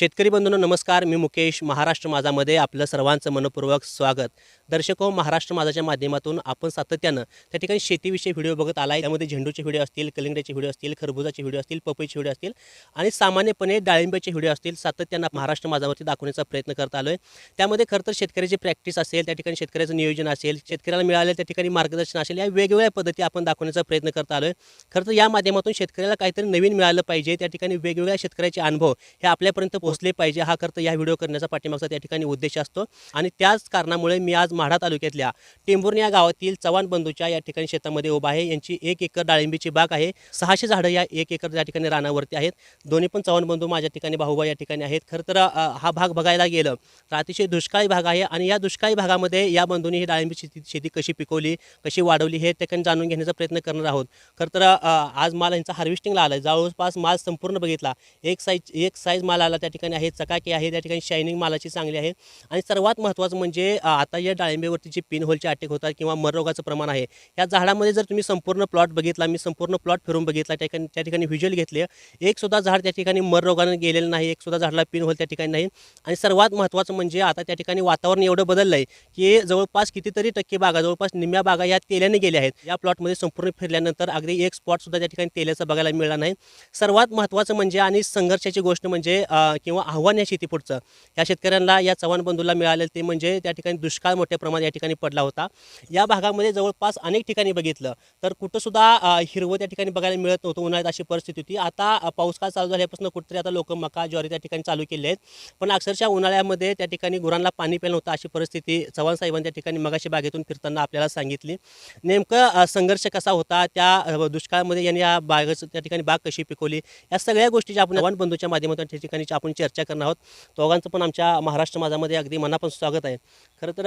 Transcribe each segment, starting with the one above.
शेतकरी बंधूंनो नमस्कार. मी मुकेश महाराष्ट्र माझामध्ये आपलं सर्वांचं मनपूर्वक स्वागत. दर्शक हो महाराष्ट्र माझाच्या माध्यमातून आपण सातत्यानं त्या ठिकाणी शेतीविषयी व्हिडिओ बघत आला आहे त्यामध्ये झेंडूचे व्हिडिओ असतील कलिंगड्याचे व्हिडिओ असतील खरबुजाचे व्हिडिओ असतील पपईचे व्हिडिओ असतील आणि सामान्यपणे डाळिंबाचे व्हिडिओ असतील सातत्यानं महाराष्ट्र माझावरती दाखवण्याचा प्रयत्न करत आलो आहे त्यामध्ये खरं तर शेतकऱ्याची प्रॅक्टिस असेल त्या ठिकाणी शेतकऱ्याचं नियोजन असेल शेतकऱ्याला मिळालेलं त्या ठिकाणी मार्गदर्शन असेल या वेगवेगळ्या पद्धती आपण दाखवण्याचा प्रयत्न करत आलो आहे खरं तर या माध्यमातून शेतकऱ्याला काहीतरी नवीन मिळालं पाहिजे त्या ठिकाणी वेगवेगळ्या शेतकऱ्याचे अनुभव हे आपल्यापर्यंत पोचले पाहिजे हा खरं तर या व्हिडिओ करण्याचा पाठीमागचा त्या ठिकाणी उद्देश असतो. आणि त्याच कारणामुळे मी आज माढा तालुक्यातल्या टेंभुर्णी या गावातील चव्हाण बंधूच्या या ठिकाणी शेतामध्ये उभा आहे. यांची एक एकर डाळिंबीची बाग आहे. सहाशे झाडं या एक एकर या ठिकाणी रानावरती आहेत. दोन्ही पण चव्हाण बंधू माझ्या ठिकाणी भाऊबा या ठिकाणी आहेत. खरं तर हा भाग बघायला गेलं तर अतिशय दुष्काळी भाग आहे. आणि या दुष्काळी भागामध्ये या बंधूंनी ही डाळिंबी शेती शेती कशी पिकवली कशी वाढवली हे ठिकाणी जाणून घेण्याचा प्रयत्न करणार आहोत. खरं तर आज माल यांचा हार्वेस्टिंगला आला आहे जवळपास माल संपूर्ण बघितला. एक साईज एक साईज माल आला त्या त्या ठिकाणी आहे चकाकी आहे त्या ठिकाणी शायनिंग मालाची चांगली आहे. आणि सर्वात महत्त्वाचं म्हणजे आता या डाळिंबीवरती जी पिन होलचे अटॅक होतात किंवा मररोगाचं प्रमाण आहे या झाडामध्ये जर तुम्ही संपूर्ण प्लॉट बघितला मी संपूर्ण प्लॉट फिरून बघितला त्या ठिकाणी त्या ठिकाणी व्हिज्युअल घेतले एक सुद्धा झाड त्या ठिकाणी मररोगानं गेलेलं नाही एक सुद्धा झाडाला पिन होल त्या ठिकाणी नाही. आणि सर्वात महत्त्वाचं म्हणजे आता त्या ठिकाणी वातावरण एवढं बदललं आहे की जवळपास कितीतरी टक्के बागा जवळपास निम्म्या बागा या तेल्याने गेल्या आहेत. या प्लॉटमध्ये संपूर्ण फिरल्यानंतर अगदी एक स्पॉटसुद्धा त्या ठिकाणी तेल्याचं बघायला मिळाला नाही. सर्वात महत्त्वाचं म्हणजे आणि संघर्षाची गोष्ट म्हणजे किंवा आव्हान या शेतीपुढचं. या शेतकऱ्यांना या चव्हाण बंधूला मिळालेलं ते म्हणजे त्या ठिकाणी दुष्काळ मोठ्या प्रमाणात या ठिकाणी पडला होता. या भागामध्ये जवळपास अनेक ठिकाणी बघितलं तर कुठंसुद्धा हिरवं त्या ठिकाणी बघायला मिळत नव्हतं उन्हाळ्यात अशी परिस्थिती होती. आता पाऊसकाळ पाऊस चालू झाल्यापासून कुठेतरी आता लोक मका ज्वारी त्या ठिकाणी चालू केले आहेत. पण अक्षरशः उन्हाळ्यामध्ये त्या ठिकाणी गुरांना पाणी प्यायला नव्हतं अशी परिस्थिती चव्हाण साहेबांनी त्या ठिकाणी मगाशी बागेतून फिरताना आपल्याला सांगितली. नेमकं संघर्ष कसा होता? त्या दुष्काळामध्ये यांनी या बागेचं त्या ठिकाणी बाग कशी पिकवली? या सगळ्या गोष्टीची आपण चव्हाण बंधूच्या माध्यमातून त्या ठिकाणी आपण चर्चा करणार आहोत. दोघांचं पण आमच्या महाराष्ट्र माझामध्ये अगदी मनापासून स्वागत आहे. खरं तर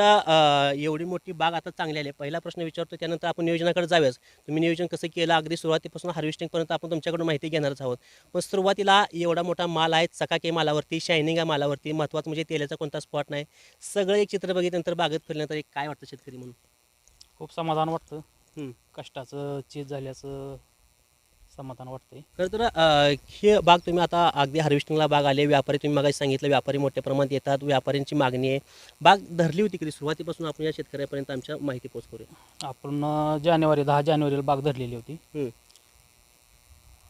एवढी मोठी बाग आता चांगली आली आहे. पहिला प्रश्न विचारतो त्यानंतर आपण नियोजनाकडे जाऊयाच. तुम्ही नियोजन कसं केलं? अगदी सुरुवातीपासून हार्वेस्टिंगपर्यंत आपण तुमच्याकडून माहिती घेणारच आहोत. पण सुरुवातीला एवढा मोठा माल आहे चकाके मालावरती शायनिंग आहे मालावरती महत्त्वाचं म्हणजे तेलाचा कोणता स्पॉट नाही. सगळं एक चित्र बघितल्यानंतर बागेत फिरल्यानंतर एक काय वाटतं शेतकरी म्हणून? खूप समाधान वाटतं. कष्टाचं चीज झाल्याचं समाधान वाटतंय. खरं तर अ, हे बाग तुम्ही आता अगदी हार्वेस्टिंगला बाग आले व्यापारी तुम्ही मागाशी सांगितलं व्यापारी मोठ्या प्रमाणात येतात व्यापाऱ्यांची मागणी आहे. बाग धरली होती कधी? सुरुवातीपासून आपण या शेतकऱ्यापर्यंत आमच्या माहिती पोच करूया. आपण अं, जानेवारी दहा जानेवारीला बाग धरलेली होती.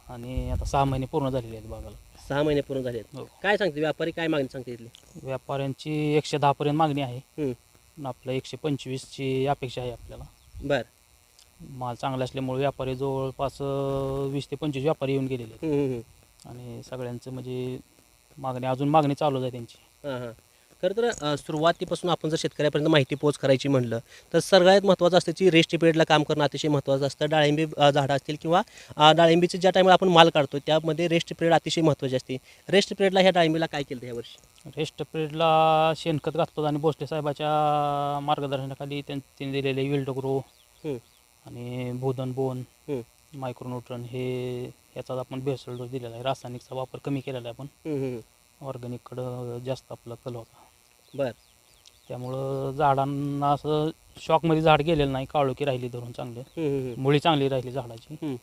आणि आता सहा महिने पूर्ण झालेले आहेत बागाला. सहा महिने पूर्ण झाले आहेत. हो. काय सांगते व्यापारी काय मागणी सांगते इथली व्यापाऱ्यांची एकशे दहापर्यंत मागणी आहे. पण आपलं एकशे पंचवीसची अपेक्षा आहे आपल्याला. बर. माल चांगला असल्यामुळे व्यापारी जवळपास वीस ते पंचवीस व्यापारी येऊन गेलेले आहेत. हम्म, हम्म, हम्म. आणि सगळ्यांचं म्हणजे मागणी अजून मागणी चालूच आहे त्यांची. हां हां. खरं तर अ, सुरुवातीपासून आपण जर शेतकऱ्यापर्यंत माहिती पोच करायची म्हणलं तर सगळ्यात महत्त्वाचं असतं की रेस्ट पिरियडला काम करणं अतिशय महत्त्वाचं असतं. डाळिंबी अ, झाडं असतील किंवा अ, डाळिंबीचे ज्या टायमाला आपण माल काढतो त्यामध्ये रेस्ट पिरियड अतिशय महत्त्वाची असते. रेस्ट पिरियडला ह्या डाळिंबीला काय केलं यावर्षी रेस्ट पिरियडला शेणखत घातलं आणि भोसले साहेबाच्या मार्गदर्शनाखाली त्यां- त्यांनी दिलेले विल्डग्रो हम्म. आणि भूधन बोन हम्म. मायक्रोन्यूट्रन हे याचा आपण भेसळ डोस दिलेला आहे. रासायनिकचा वापर कमी केलेला आहे आपण. हम्म, हम्म. ऑर्गॅनिककडं जास्त आपला कल होता. बर. त्यामुळं झाडांना असं शॉकमध्ये झाड गेलेलं नाही. काळोखी राहिली धरून चांगलं. हम्म, हम्म, हम्म. मुळी चांगली राहिली झाडाची. हम्म.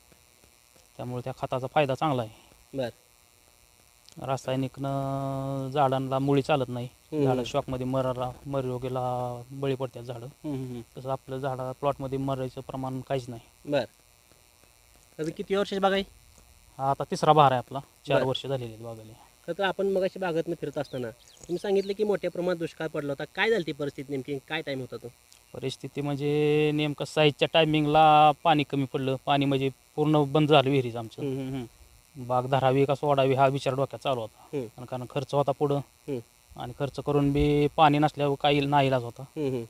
त्यामुळे त्या खताचा फायदा चांगला आहे. बर. रासायनिकनं झाडांना मुळी चालत नाही. झाडं शॉकमध्ये मराला मररोगीला बळी पडतात झाडं. तसं आपलं झाडा प्लॉटमध्ये मरायचं प्रमाण काहीच नाही. बर. किती वर्षाची बाग आहे? हा आता तिसरा बहार आहे आपला. चार बरं. वर्ष झालेली आहेत बागाला खरं तर आपण मगाशी बागातनं फिरत असताना तुम्ही सांगितलं की मोठ्या प्रमाणात दुष्काळ पडला होता. काय झाली ती परिस्थिती नेमकी? काय टाईम होता तो? परिस्थिती म्हणजे नेमकं साईजच्या टायमिंगला पाणी कमी पडलं. पाणी म्हणजे पूर्ण बंद झालं विहिरीचं आमचं. हम्म, हम्म, हम्म. बाग धरावी का सोडावी हा विचार डोक्यात चालू होता हम्म. आणि कारण खर्च होता पुढं हम्म. आणि खर्च करून बी पाणी नसल्यावर काही नाईलाज होता हम्म, हम्म.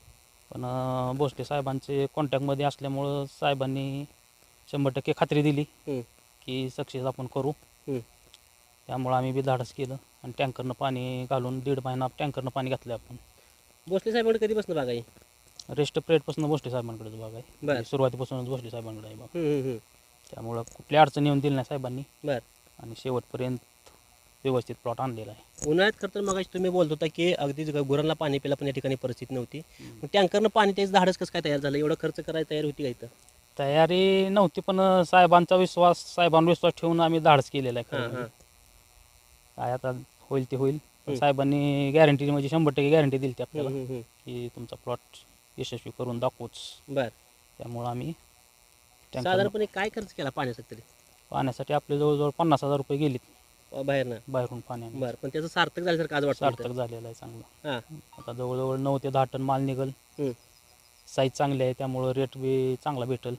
पण अं, भोसले साहेबांचे कॉन्टॅक्टमध्ये असल्यामुळं साहेबांनी शंभर टक्के खात्री दिली हम्म. की सक्सेस आपण करू हम्म. त्यामुळं आम्ही बी धाडस केलं आणि टँकरनं पाणी घालून दीड महिना टँकरनं पाणी घातलं आपण भोसले साहेबांकडे कधीपासून बाग आहे रेस्ट पिरियडपासून भोसले साहेबांकडेच बाग आहे बरं. सुरुवातीपासूनच भोसले साहेबांकडे आहे बाग हम्म, हम्म, हम्म. त्यामुळं कुठली अडचण येऊन दिली नाही साहेबांनी. बर. आणि शेवटपर्यंत व्यवस्थित प्लॉट आणलेला आहे. उन्हाळ्यात खरं तर मग तुम्ही बोलत होता की अगदी ग- गुरांना पाणी प्यायला पण या ठिकाणी परिस्थिती नव्हती. मग टँकरनं पाणी त्याच धाडच कसं काय तयार झालं? एवढं खर्च करायला तयार होती का इथं? तयारी नव्हती पण साहेबांचा विश्वास साहेबांवर विश्वास ठेवून आम्ही धाडस केलेला आहे हां खरं हां. म्हणजे. काय आता होईल ते होईल. पण हम्म. साहेबांनी गॅरंटी म्हणजे शंभर टक्के गॅरंटी दिली ती आपल्याला. हम्म, हम्म, की तुमचा प्लॉट यशस्वी करून दाखवूच. बर. त्यामुळं आम्ही टँकर साधारणपणे काय खर्च केला पाण्यासाठी तरी? पाण्यासाठी आपले जवळजवळ पन्नास हजार रुपये गेलेत. बाहेर ना? बाहेरून पाण्याने बर पण त्याचं सार्थक झाल्यासारखं आज वाटतं सार्थक झालेलं आहे चांगलं. हां. आता जवळजवळ नऊ ते दहा टन माल निघल. हम्म. साईज चांगली आहे त्यामुळं रेट बी चांगला भेटेल.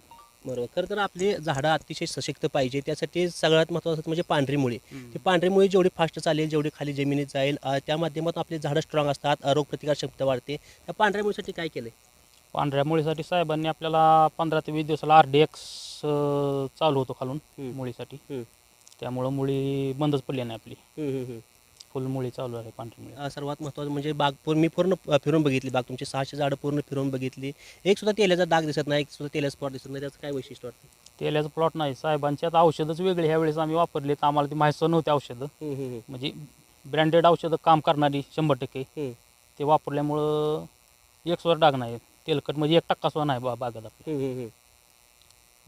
बरोबर. खरं तर आपली झाडं अतिशय सशक्त पाहिजे. त्यासाठी सगळ्यात महत्त्वाचं म्हणजे पांढरी मुळी ती पांढरी मुळी जेवढी फास्ट चालेल जेवढी खाली जमिनीत जाईल अं, त्या माध्यमातून आपली झाडं स्ट्रॉंग असतात अं, रोगप्रतिकार क्षमता वाढते. त्या पांढऱ्या मुळीसाठी काय केलं पांढऱ्या मुळीसाठी साहेबांनी आपल्याला पंधरा ते वीस दिवसाला आर डी एक्स चालू होतो खालून. मुळीसाठी. त्यामुळं मुळी बंदच पडली नाही आपली. फुल मुळी चालू आहे पांढरी मुळी. सर्वात महत्त्वाचं म्हणजे बाग पूर्ण मी पूर्ण फिरून बघितली. बाग तुमची सहाशे झाडं पूर्ण फिरून बघितली. एक सुद्धा तेलाचा डाग दिसत नाही एक सुद्धा तेलाचा स्पॉट दिसत नाही. त्याचं काय वैशिष्ट्य वाटतं? तेलाचं प्लॉट नाही. साहेबांची आता औषधच वेगळी ह्या वेळेस आम्ही वापरले तर आम्हाला ती माहिती नव्हती औषधं. म्हणजे ब्रँडेड औषधं काम करणारी शंभर टक्के. ते वापरल्यामुळं एक सुद्धा डाग नाही. तेलकट म्हणजे एक टक्का सुद्धा नाही बा बागेत.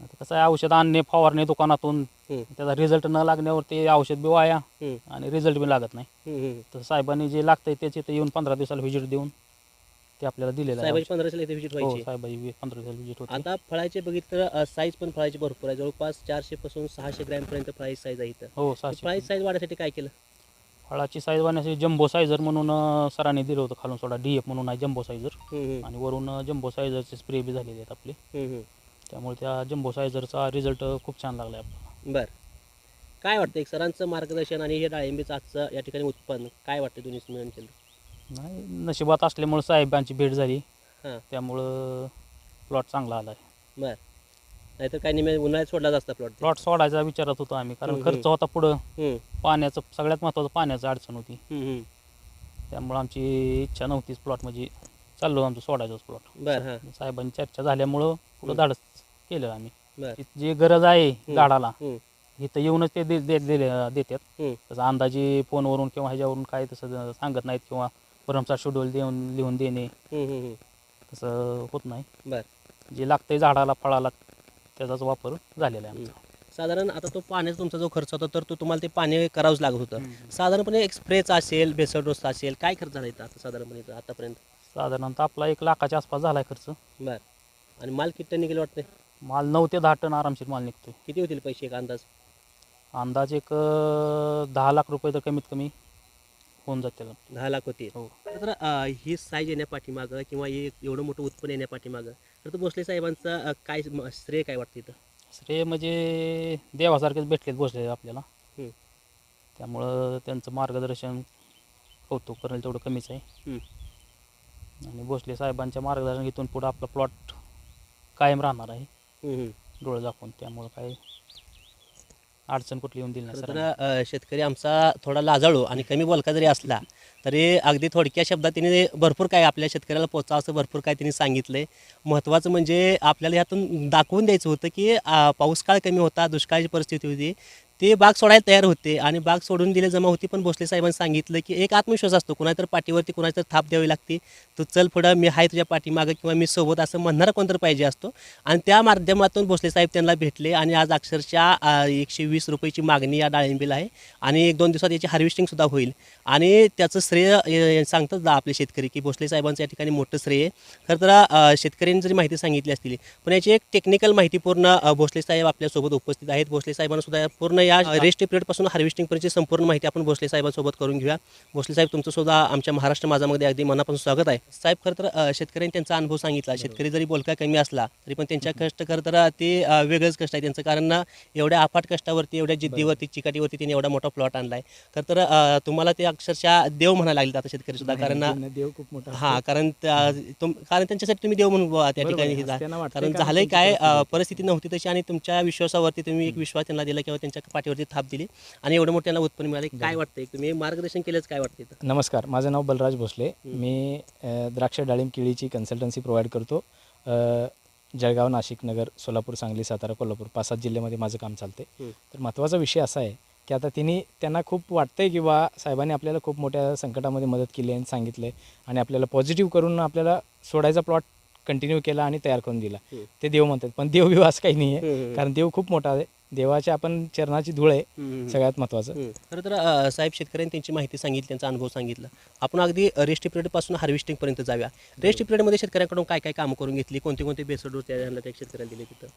आता कसं आहे औषध आणणे फवारणे दुकानातून. त्याचा रिझल्ट न लागण्यावर ते औषध बी वाया. आणि रिझल्ट बी लागत नाही. तर साहेबांनी जे लागतंय त्याचे ते येऊन पंधरा दिवसाला व्हिजिट देऊन ते आपल्याला दिलेलं आहे. साहेबाची पंधराशे इथे व्हिजिट हो व्हायची साहेबाची वी- पंधरा दिवसाला व्हिजिट होती. आता फळाचे बघितलं तर साईज पण फळाची भरपूर आहे. जवळपास चारशे पासून सहाशे ग्रॅम पर्यंत फळाची साईज आहे इथं. हो सहाशे फळाची साईज वाढण्यासाठी काय केलं? फळाची साईज वाढण्यासाठी जम्बो सायझर म्हणून सरांनी दिलं होतं खालून सोडा डी एफ म्हणून आहे जम्बो सायझर आणि वरून जम्बो सायझरचे स्प्रे बी झालेले आहेत आपले. त्यामुळे त्या जम्बो सायझरचा रिझल्ट खूप छान लागला आहे आपल्याला. बर. काय वाटतं एक सरांचं मार्गदर्शन आणि हे डाळिंबीचं आजचं या ठिकाणी उत्पन्न काय वाटतं दोन्ही मिळून? केलं नाही नशिबात असल्यामुळे साहेबांची भेट झाली. त्यामुळं प्लॉट चांगला आला आहे बर. नाहीतर काय निमे उन्हाळ्यात सोडला असता प्लॉट प्लॉट सोडायचा विचारत होतो आम्ही कारण हम्म, खर्च होता पुढं. हम्म, पाण्याचं सगळ्यात महत्त्वाचं पाण्याचं अडचण होती. हम्म, हम्म. त्यामुळं आमची इच्छा नव्हतीच प्लॉट म्हणजे चाललो आमचं सोडायचंच प्लॉट बर हां. साहेबांची चर्चा झाल्यामुळं पुढं. धाडस केलं आम्ही. बर. ती जी गरज आहे झाडाला हम्म, इथं येऊनच ते दे- दे- दिले- देतात. हम्म. तसं अंदाजे फोनवरून किंवा ह्याच्यावरून काय तसं सांगत नाहीत किंवा भरमचा शेड्यूल देऊन लिहून देणे. हम्म, हम्म, हम्म. तसं होत नाही. बर. जे लागतंय झाडाला फळाला त्याचाच वापर झालेला आहे आमचा. साधारण आता तो पाण्याचा तुमचा जो खर्च होता तर तो तुम्हाला ते पाणी करावंच लागत होतं. साधारणपणे एक स्प्रेचा असेल बेसळ डोसा असेल काय खर्च झाला इथं आता साधारणपणे आतापर्यंत? साधारणतः आपला एक लाखाच्या आसपास झाला आहे खर्च. बर. आणि माल किती टन निघेल वाटते माल नऊ ते दहा टन आरामशीर माल निघतोय. किती होतील पैसे एक अंदाज? अंदाज एक अं, दहा लाख रुपये तर कमीत कमी होऊन जातील. दहा लाख होतील. हो. तर अं, ही साईज येण्यापाठीमागं किंवा हे एवढं मोठं उत्पन्न येण्यापाठीमागं तर तो भोसले साहेबांचा काय श्रेय काय वाटतं इथं श्रेय म्हणजे देवासारखेच भेटलेत बसले आपल्याला हम्म. त्यामुळं त्यांचं मार्गदर्शन कौतुक करेल तेवढं कमीच आहे हम्म. आणि भोसले साहेबांच्या मार्गदर्शन इथून पुढं आपला प्लॉट कायम राहणार आहे हम्म, हम्म. डोळे दाखवून त्यामुळं काय अडचण कुठली येऊन दिली नाही तर सरांनी. शेतकरी आमचा थोडा लाजाळू आणि कमी बोलका जरी असला तरी अगदी थोडक्या शब्दात तिने भरपूर काय आपल्या शेतकऱ्याला पोचावं असं भरपूर काय तिने सांगितलं आहे महत्त्वाचं म्हणजे आपल्याला यातून दाखवून द्यायचं होतं की पाऊस काळ कमी होता दुष्काळाची परिस्थिती होती ते बाग सोडायला तयार होते आणि बाग सोडून दिले जमा होती. पण भोसले साहेबांनी सांगितलं की एक आत्मविश्वास असतो. कुणाच्या तर पाठीवरती कुणाच्या तर थाप द्यावी लागते. तू चल पुढं मी आहे तुझ्या पाठीमागं किंवा मी सोबत असं म्हणणारा कोणतर पाहिजे असतो. आणि त्या माध्यमातून भोसले साहेब त्यांना भेटले आणि आज अक्षरशः एकशे वीस रुपयाची मागणी या डाळिंबीला आहे. आणि एक दोन दिवसात याची हार्वेस्टिंगसुद्धा होईल. आणि त्याचं श्रेय सांगतात आपले शेतकरी की भोसले साहेबांचं या ठिकाणी मोठं श्रेय आहे. खरं तर शेतकऱ्यांनी जरी माहिती सांगितली असतील पण याची एक टेक्निकल माहिती पूर्ण भोसले साहेब आपल्यासोबत उपस्थित आहेत. भोसले साहेबांना सुद्धा पूर्ण या रेस्ट पिरियडपासून हार्वेस्टिंगपर्यंतची संपूर्ण माहिती आपण भोसले साहेबांसोबत करून घेऊया. भोसले साहेब तुमचं सुद्धा आमच्या महाराष्ट्र माझामध्ये अगदी मनापासून स्वागत आहे. साहेब खरं तर शेतकऱ्यांनी त्यांचा अनुभव सांगितला. शेतकरी जरी बोलका कमी असला तरी पण त्यांच्या कष्ट खरं तर ते वेगळंच कष्ट आहे. त्यांचं कारण एवढ्या अफाट कष्टावरती एवढ्या जिद्दीवरती चिकाटीवरती त्यांनी एवढा मोठा प्लॉट आणलाय. खरं तर तुम्हाला ते अक्षरशः देव म्हणायला लागले आता शेतकरी सुद्धा. कारण देव खूप मोठा हा कारण कारण त्यांच्यासाठी तुम्ही देव म्हणून त्या ठिकाणी कारण झालंय त्यांची काय परिस्थिती. नव्हती तशी आणि तुमच्या विश्वासावरती तुम्ही एक विश्वास त्यांना दिला किंवा त्यांच्या पाठीवरती थाप दिली आणि एवढं मोठं त्यांना उत्पन्न मिळाले. काय वाटतंय? तुम्ही मार्गदर्शन केलंच काय वाटतं इथं? नमस्कार माझं नाव बलराज भोसले. मी अ, द्राक्ष डाळिंब केळीची कन्सल्टन्सी प्रोव्हाइड करतो. अ, जळगाव नाशिक नगर सोलापूर सांगली सातारा कोल्हापूर पाच सात जिल्ह्यामध्ये माझं काम चालते हम्म. तर महत्त्वाचा विषय असा आहे की आता तिने त्यांना खूप वाटतंय की बा साहेबांनी आपल्याला खूप मोठ्या संकटामध्ये मदत केली आणि सांगितलं आणि आपल्याला पॉझिटिव्ह करून आपल्याला सोडायचा प्लॉट कंटिन्यू केला आणि तयार करून दिला. हम्म. ते देव म्हणतात पण देव बिव असं काही नाही आहे हम्म. कारण देव खूप मोठा आहे. देवाच्या आपण चरणाची धूळ आहे. सगळ्यात महत्त्वाचं. हम्म. खरं तर अ, साहेब शेतकऱ्यांनी त्यांची माहिती सांगितली त्यांचा अनुभव सांगितला. आपण अगदी रेस्ट पिरियडपासून हार्वेस्टिंगपर्यंत जाऊया. रेस्ट पिरियडमध्ये शेतकऱ्यांकडून काय काय कामं करून घेतली? कोणते कोणते बेसड डोस त्या त्या शेतकऱ्यांना दिले तिथं?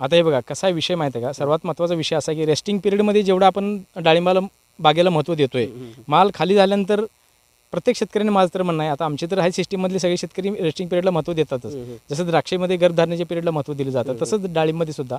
आता हे बघा कसा विषय माहिती आहे का? सर्वात महत्त्वाचा विषय असा की रेस्टिंग पिरियडमध्ये जेवढं आपण डाळिंबाला बागेला महत्त्व देतोय माल खाली झाल्यानंतर प्रत्येक शेतकऱ्याने माझं तर म्हणणं आहे आता आमचे तर हाय सिस्टीममधले सगळे शेतकरी रेस्टिंग पिरियडला महत्त्व देतातच. जसं द्राक्षेमध्ये गर्भधारणेच्या पिरियडला महत्त्व दिलं जातं तसंच डाळिंबमध्ये सुद्धा.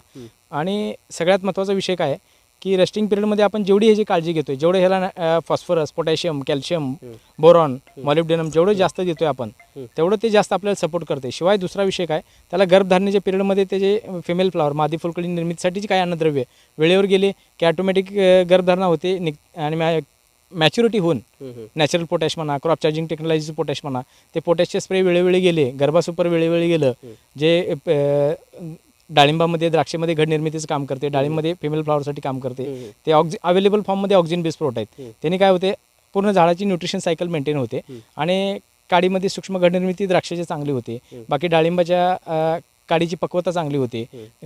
आणि सगळ्यात महत्त्वाचा विषय काय की रेस्टिंग पिरियडमध्ये आपण जेवढी ह्याची काळजी घेतोय जेवढं ह्याला phosphorus potassium calcium boron molybdenum जेवढं जास्त देतोय आपण तेवढं ते जास्त आपल्याला सपोर्ट करते शिवाय दुसरा विषय काय त्याला गर्भधारणेच्या पिरियडमध्ये त्याचे फिमेल फ्लावर मादी फुलकळी निर्मितीसाठीची काय अन्नद्रव्य वेळेवर गेले की ऑटोमॅटिक गर्भधारणा होते निघ आणि मॅच्युरिटी होऊन नॅचरल पोटॅश म्हणा क्रॉप चार्जिंग टेक्नॉलॉजीचं पोटॅश म्हणा ते पोटॅशचे स्प्रे वेळोवेळी गेले गर्भासुपर वेळोवेळी गेलं जे डाळिंबामध्ये द्राक्षेमध्ये घड निर्मितीचं काम करते डाळिंबमध्ये फिमेल फ्लॉवरसाठी काम करते ते ऑक्झि अवेलेबल फॉर्ममध्ये ऑक्सिजन बेस प्रोट आहेत. त्यांनी काय होते पूर्ण झाडाची न्यूट्रिशन सायकल मेंटेन होते आणि काडीमध्ये सूक्ष्म घड निर्मिती द्राक्षाची चांगली होते. बाकी डाळिंबाच्या काडीची पक्वता चांगली होते.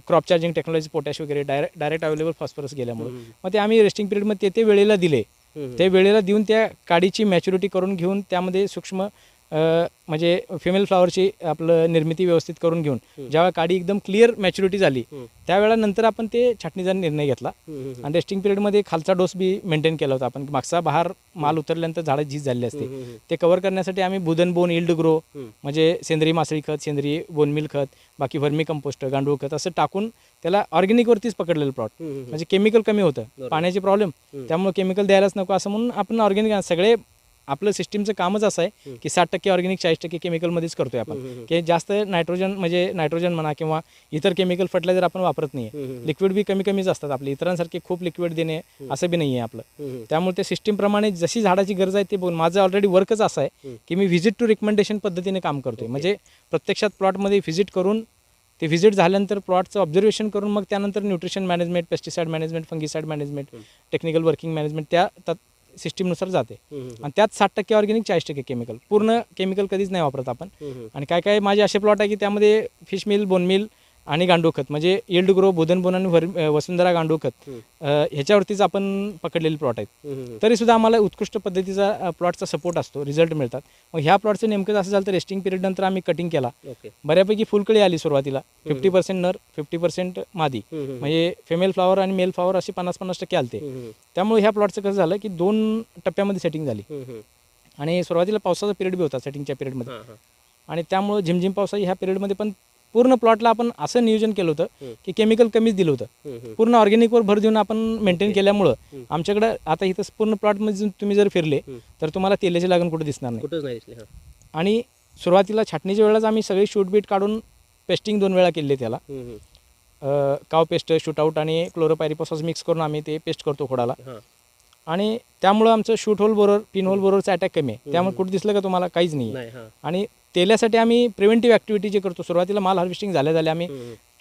क्रॉप चार्जिंग टेक्नॉलॉजी पोटॅश वगैरे डायरेक्ट डायरेक्ट अवेलेबल फॉस्फरस गेल्यामुळे. मग ते आम्ही रेस्टिंग पिरियडमध्ये ते ते वेळेला दिले. ते वेळेला देऊन त्या काडीची मॅच्युरिटी करून घेऊन त्यामध्ये सूक्ष्म म्हणजे फिमेल फ्लॉवरची आपलं निर्मिती व्यवस्थित करून घेऊन जेव्हा काडी एकदम क्लिअर मॅच्युरिटी झाली त्यावेळेला नंतर आपण ते छाटणीचा निर्णय घेतला. आणि रेस्टिंग पिरियडमध्ये खालचा डोस बी मेंटेन केला होता आपण. मागचा बहार माल उतरल्यानंतर झाडं झीज झाली असते. ते कव्हर करण्यासाठी आम्ही बुधन बोन इल्ड ग्रो म्हणजे सेंद्रिय मासळी खत सेंद्रिय बोनमिल खत बाकी व्हर्मी कंपोस्ट गांडूळ खत असं टाकून त्याला ऑर्गॅनिकवरतीच पकडलेलं प्लॉट म्हणजे केमिकल कमी होतं. पाण्याचे प्रॉब्लेम त्यामुळे केमिकल द्यायलाच नको असं म्हणून आपण ऑर्गॅनिक सगळे आपलं सिस्टीमचं कामच असं आहे की साठ टक्के ऑर्गॅनिक चाळीस टक्के केमिकलमध्येच करतोय आपण. की जास्त नायट्रोजन म्हणजे नायट्रोजन म्हणा किंवा इतर केमिकल फर्टिलायझर आपण वापरत नाही लिक्विड बी कमी कमीच असतात. आपले इतरांसारखे खूप लिक्विड देणे असं बी नाही आहे आपलं त्यामुळे त्या सिस्टीमप्रमाणे जशी झाडाची गरज आहे ते बोल माझं ऑलरेडी वर्कच असं आहे की मी व्हिजिट टू रिकमेंडेशन पद्धतीने काम करतोय. म्हणजे प्रत्यक्षात प्लॉटमध्ये व्हिजिट करून ते व्हिजिट झाल्यानंतर प्लॉटचं ऑब्झर्वेशन करून मग त्यानंतर nutrition management pesticide management fungicide management technical working management त्या सिस्टीमनुसार जाते. आणि त्यात साठ टक्के ऑर्गॅनिक चाळीस टक्के केमिकल पूर्ण केमिकल कधीच नाही वापरत आपण. आणि काय काय माझे असे प्लॉट आहे की त्यामध्ये फिश मिल बोन मिल आणि गांडूळ खत म्हणजे येल्ड ग्रो बोधन बोन आणि वसुंधरा गांडूळ खत ह्याच्यावरतीच आपण पकडलेले प्लॉट आहेत. तरी सुद्धा आम्हाला उत्कृष्ट पद्धतीचा प्लॉटचा सपोर्ट असतो. रिझल्ट मिळतात. मग ह्या प्लॉटचं नेमकं असं झालं तर रेस्टिंग पिरियड नंतर आम्ही कटिंग केला. बऱ्यापैकी फुलकळी आली सुरुवातीला. फिफ्टी पर्सेंट नर फिफ्टी पर्सेंट मादी. म्हणजे फिमेल फ्लॉवर आणि मेल फ्लॉवर असे पन्नास पन्नास टक्के आलते. त्यामुळे ह्या प्लॉटचं कसं झालं की दोन टप्प्यामध्ये सेटिंग झाली. आणि सुरुवातीला पावसाचा पिरियड बी होता सेटिंगच्या पिरियडमध्ये आणि त्यामुळं झिमझिम पावसाच्या ह्या पिरियडमध्ये पण पूर्ण प्लॉटला आपण असं नियोजन केलं होतं की केमिकल कमीच दिलं होतं. पूर्ण ऑर्गॅनिकवर भर देऊन आपण मेंटेन केल्यामुळं आमच्याकडं आता इथं पूर्ण प्लॉटमध्ये तुम्ही जर फिरले तर तुम्हाला तेलाची लागण कुठे दिसणार नाही. कुठंच नाही दिसले आणि सुरुवातीला छाटणीच्या वेळेलाच आम्ही सगळे शूट बीट काढून पेस्टिंग दोन वेळा केले त्याला. काव पेस्ट शूटआउट आणि क्लोरोपायरिपॉसॉस मिक्स करून आम्ही ते पेस्ट करतो खोडाला. आणि त्यामुळं आमचं शूट होल बरोबर पिन होल बरोबरचा अटॅक कमी आहे. त्यामुळे कुठे दिसलं का तुम्हाला काहीच नाही आणि तेल्यासाठी आम्ही प्रिव्हेंटिव्ह ॲक्टिव्हिटी जे करतो सुरुवातीला माल हार्वेस्टिंग झाल्या झाल्या आम्ही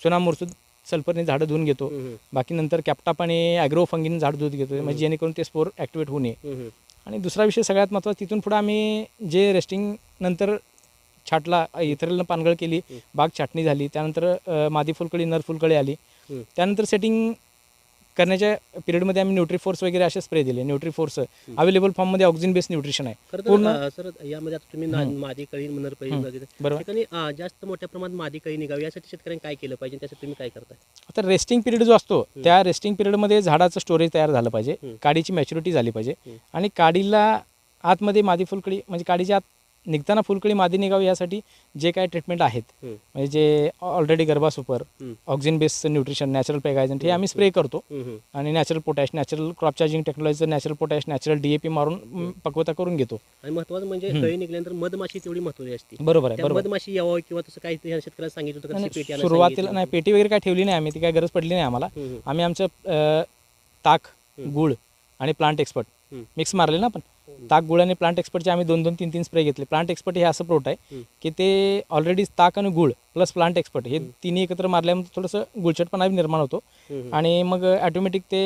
चुना मुरसूद सल्फरने झाडं धुवून घेतो. बाकी नंतर कॅप्टाप आणि ॲग्रो फंगीने झाड दूध घेतो. म्हणजे जेणेकरून ते स्पोर ॲक्टिवेट होऊ नये. आणि दुसरा विषय सगळ्यात महत्त्वाचा तिथून पुढे आम्ही जे रेस्टिंग नंतर छाटला इथरलनं पानगळ केली बाग छाटणी झाली त्यानंतर मादी फुलकळी नर फुलकळी आली. त्यानंतर सेटिंग करण्याच्या पिरियडमध्ये आम्ही न्यूट्रीफोर्स वगैरे असे स्प्रे दिले. न्यूट्रीफोर्स अवेलेबल फॉर्ममध्ये ऑक्सिजन बेस्ड न्यूट्रिशन आहे. पूर्ण सर यामध्ये आता तुम्ही ना- मादी कळी मनर कळी बघितलं बरोबर. ठिकाणी अं, जास्त मोठ्या प्रमाणात मादी कळी निघावी यासाठी शेतकऱ्यांनी काय केलं पाहिजे? त्यासाठी तुम्ही काय करताय? आता रेस्टिंग पिरियड जो असतो त्या रेस्टिंग पिरियडमध्ये झाडाचं स्टोरेज तयार झालं पाहिजे. काडीची मॅच्युरिटी झाली पाहिजे. आणि काडीला आतमध्ये मादी फुलकळी म्हणजे काडीच्या आत निघताना फुलकळी मादी निघावी यासाठी जे काय ट्रीटमेंट आहेत. म्हणजे जे ऑलरेडी गर्भा सुपर हम्म. ऑक्सिजन बेस्ड न्यूट्रिशन नॅचरल पेगायजंट हे आम्ही स्प्रे करतो. आणि natural potash natural crop charging टेक्नॉलॉजीचं नॅचरल पोटॅश नॅचरल डीएपी मारून पक्वता करून घेतो. आणि महत्वाचं म्हणजे कळी निघल्यानंतर मधमाशी तेवढी महत्वाची असते. बरोबर आहे बरोबर. मधमाशी यावं किंवा तसं काही शेतकऱ्याला सांगितलं होतं सुरुवातीला नाही पेटी वगैरे काय ठेवली नाही आम्ही ती काय गरज पडली नाही आम्हाला. आम्ही आमचं ताक गुळ आणि प्लांट एक्सपर्ट. मिक्स मारले ना आपण? ताक गुळ आणि प्लांट एक्सपर्टचे आम्ही दोन दोन तीन तीन स्प्रे घेतले. प्लांट एक्सपर्ट हे असं प्रोट आहे. की ते ऑलरेडी ताक आणि गुळ प्लस प्लांट एक्सपर्ट हे तिन्ही एकत्र मारल्यामुळे थोडंसं गुळचटपणा निर्माण होतो. आणि मग ॲटोमॅटिक ते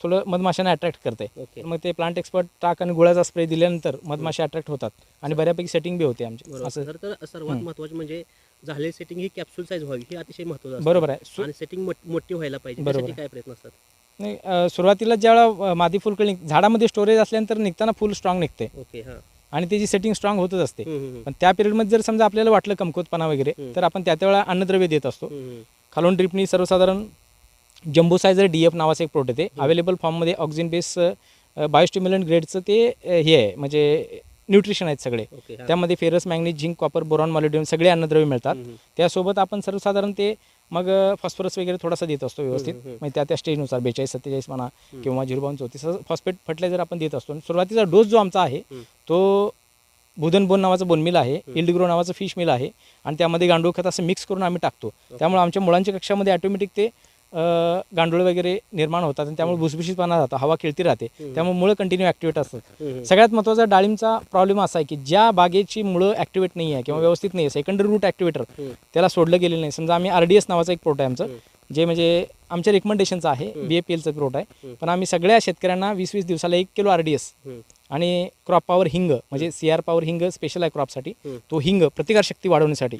थोडं मधमाशांना अट्रॅक्ट करते ओके. मग ते प्लांट एक्सपर्ट टाक आणि गुळाचा स्प्रे दिल्यानंतर मधमाशा अट्रॅक्ट होतात आणि बऱ्यापैकी सेटिंग बी होते आमची. असं. तर सर्वात महत्वाचं म्हणजे झालेली सेटिंग ही कॅप्सूल साईज व्हावी हे अतिशय महत्वाचं. बरोबर आहे. आणि सेटिंग मोठी व्हायला पाहिजे. काय प्रयत्न असतात? नाही सुरुवातीला ज्यावेळेला अं, मादी फुल निघ झाडामध्ये स्टोरेज असल्यानंतर निघताना फुल स्ट्रॉंग निघते. ओके हां. आणि त्याची सेटिंग स्ट्रॉंग होतच असते. पण त्या पिरियडमध्ये जर समजा आपल्याला वाटलं कमकुवतपणा वगैरे तर आपण त्या त्यावेळेला अन्नद्रव्य देत असतो. खालून ड्रिपनी सर्वसाधारण जम्बो सायझर डी एफ नावाचं एक प्रोट येते. अवेलेबल फॉर्ममध्ये ऑक्सिजन बेस बायोस्टिम्युलंट ग्रेडचं ते हे आहे. म्हणजे न्यूट्रिशन आहेत सगळे. त्यामध्ये ferrous manganese zinc copper boron molybdenum सगळे अन्नद्रव्य मिळतात. त्यासोबत आपण सर्वसाधारण ते मग फॉस्फरस वगैरे थोडासा देत असतो व्यवस्थित. म्हणजे त्या त्या स्टेजनुसार बेचाळीस सत्तेचाळीस म्हणा किंवा झिरो बावन चौतीस फॉस्फेट फर्टिलायझर आपण देत असतो. आणि सुरुवातीचा डोस जो आमचा आहे. तो बुधन बोन नावाचं बोन मिल आहे इल्डग्रो नावाचं फिश मिल आहे आणि त्यामध्ये गांडूळ खत असं मिक्स करून आम्ही टाकतो. त्यामुळे आमच्या मुलांच्या कक्षामध्ये ऑटोमॅटिक ते गांडूळ वगैरे निर्माण होतात आणि त्यामुळे भुसभुशीतपणा जातो हवा खेळती राहते. त्यामुळे मुळं कंटिन्यू ॲक्टिवेट असतात. सगळ्यात महत्त्वाचा डाळिंबचा प्रॉब्लेम असा आहे की ज्या बागेची मुळं ॲक्टिवेट नाही आहे किंवा व्यवस्थित नाही आहे सेकंडरी रूट ॲक्टिवेटर. त्याला सोडलं गेलेलं नाही. समजा आम्ही आर डी एस नावाचं एक प्रोट आहे आमचं जे म्हणजे आमच्या रिकमेंडेशनचं आहे बी ए पी एलचं प्रोट आहे. पण आम्ही सगळ्या शेतकऱ्यांना वीस वीस दिवसाला एक किलो आर डी एस हम्म. आणि क्रॉप पॉवर हिंग म्हणजे सी आर पॉवर हिंग स्पेशल आहे क्रॉपसाठी. तो हिंग प्रतिकारशक्ती वाढवण्यासाठी.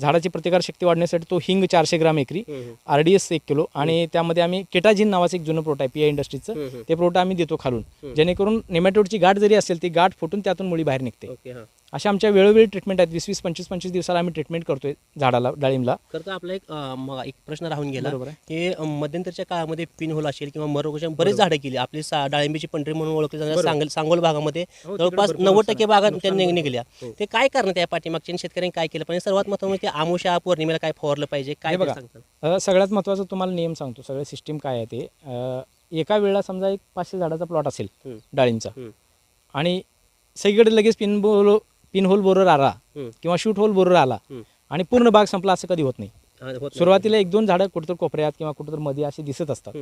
झाडाची प्रतिकारशक्ती वाढण्यासाठी तो हिंग चारशे ग्राम एकरी आर डी एस एक किलो आणि त्यामध्ये आम्ही केटाजिन नावाचं एक जुनं प्रोट आहे पी आय इंडस्ट्रीजचं हम्म. ते प्रोट आम्ही देतो खालून. जेणेकरून नेमॅटोडची गाठ जरी असेल ती गाठ फुटून त्यातून मुळी बाहेर निघते. अशा आमच्या वेळोवेळी ट्रीटमेंट आहेत. वीस वीस पंचवीस पंचवीस दिवसाला आम्ही ट्रीटमेंट करतोय झाडाला डाळिंबला. तर आपला एक एक प्रश्न राहून गेला बरोबर आहे. की मध्यंतरच्या काळामध्ये पिन होल असेल किंवा मरोगोच्या बरेच झाडं केली. आपली डाळिंबीची पंढरी म्हणून ओळखली जाणाऱ्या सांगल सांगोल भागामध्ये जवळपास नव्वद टक्के बागा त्या निघ- निघल्या. ते काय करणं त्या पाठीमागच्या शेतकऱ्यांनी काय केलं? पाहिजे सर्वात महत्त्वाचं म्हणजे आमुषा पौर्णिमेला काय फवारलं पाहिजे? काय हे बघा. सगळ्यात महत्त्वाचं तुम्हाला नियम सांगतो. सगळं सिस्टीम काय आहे ते? एका वेळेला समजा एक पाचशे झाडाचा प्लॉट असेल हम्म. आणि सगळीकडे लगेच पिन बोल पिन होल बोरर आला. किंवा शूट होल बोरर आला. आणि पूर्ण बाग संपला असं कधी होत नाही. हा. सुरुवातीला एक दोन झाडं कुठेतरी कोपऱ्यात किंवा कुठेतरी मध्ये असे दिसत असतात.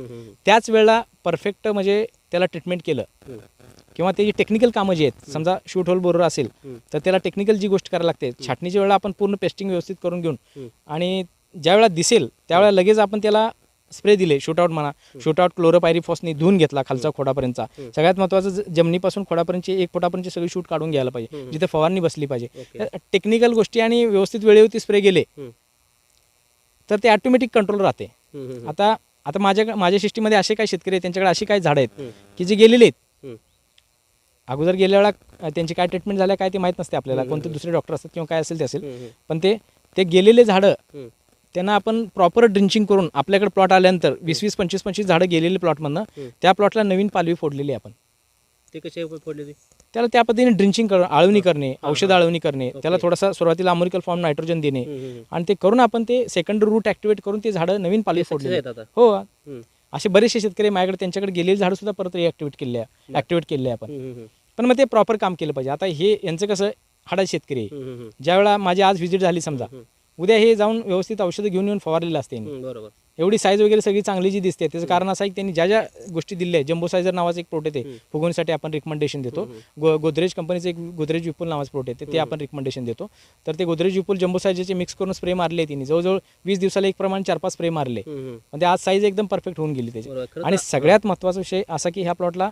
त्याच वेळेला परफेक्ट म्हणजे त्याला ट्रीटमेंट केलं. किंवा त्याची टेक्निकल कामं जी आहेत समजा शूट होल बोरर असेल. तर त्याला टेक्निकल जी गोष्ट करायला लागते छाटणीच्या वेळेला आपण पूर्ण पेस्टिंग व्यवस्थित करून घेऊन. आणि ज्या वेळेला दिसेल त्यावेळेला लगेच आपण त्याला स्प्रे दिले शूटआउट म्हणा शूटआउट क्लोरोपायरिफॉसनी धुवून घेतला खालचा खोडापर्यंतचा सगळ्यात महत्त्वाचं ज- जमिनीपासून खोडापर्यंतची एक फुटापर्यंतची सगळी शूट काढून घ्यायला पाहिजे जिथे फवारणी बसली पाहिजे. टेक्निकल गोष्टी आणि व्यवस्थित वेळेवरती स्प्रे गेले. तर ते ऑटोमॅटिक कंट्रोल राहते आता आता माझ्या माझ्या सिस्टीममध्ये असे काही शेतकरी आहेत त्यांच्याकडे अशी काही झाडं आहेत. की जे गेलेले आहेत. अगोदर गेल्या वेळा त्यांची काय ट्रीटमेंट झाल्या काय ते माहीत नसते आपल्याला. कोणते दुसरे डॉक्टर असतात किंवा काय असेल ते असेल. पण ते ते गेलेले झाडं. त्यांना आपण प्रॉपर ड्रिंचिंग करून आपल्याकडे प्लॉट आल्यानंतर वीस वीस पंचवीस पंचवीस झाडं गेलेले प्लॉटमधनं. त्या प्लॉटला नवीन पालवी फोडलेली आपण. ते कसे फोडले ते त्याला त्या पद्धतीने ड्रिंचिंग करणं आळवणी करणे औषध आळवणी करणे त्याला थोडासा सुरुवातीला अमेरिकल फॉर्म नायट्रोजन देणे. आणि ते करून आपण ते सेकंडरी रूट ऍक्टिवेट करून ते झाडं नवीन पालवी फोडलेली. आता. हो असे बरेचसे शेतकरी माझ्याकडे त्यांच्याकडे गेलेली झाडं सुद्धा परत रिॲक्टिवेट केले ऍक्टिवेट केले आपण. पण मग ते प्रॉपर काम केलं पाहिजे. आता हे यांचं कसं हाडा शेतकरी आहे. हम्म, हम्म, ज्या वेळा माझी आज व्हिजिट झाली समजा. उद्या हे जाऊन व्यवस्थित औषधं घेऊन येऊन फवारलेलं असते बरोबर. एवढी साईज वगैरे सगळी चांगली जी दिसते त्याचं कारण असं आहे की त्यांनी ज्या ज्या गोष्टी दिल्या आहेत जम्बो सायझर नावाचं एक प्रोट येते फुगवण्यासाठी आपण रिकमेंडेशन देतो. गो गोदरेज कंपनीचं एक गोदरेज विपुल नावाचं प्रोट येते ते आपण रिकमेंडेशन देतो. तर ते गोदरेज विपुल जम्बो सायझरचे मिक्स करून स्प्रे मारले तिने. जवळजवळ वीस दिवसाला एक प्रमाण चार पाच स्प्रे मारले. म्हणजे आज साईज एकदम परफेक्ट होऊन गेली त्याची. आणि सगळ्यात महत्त्वाचा विषय असा की ह्या प्लॉटला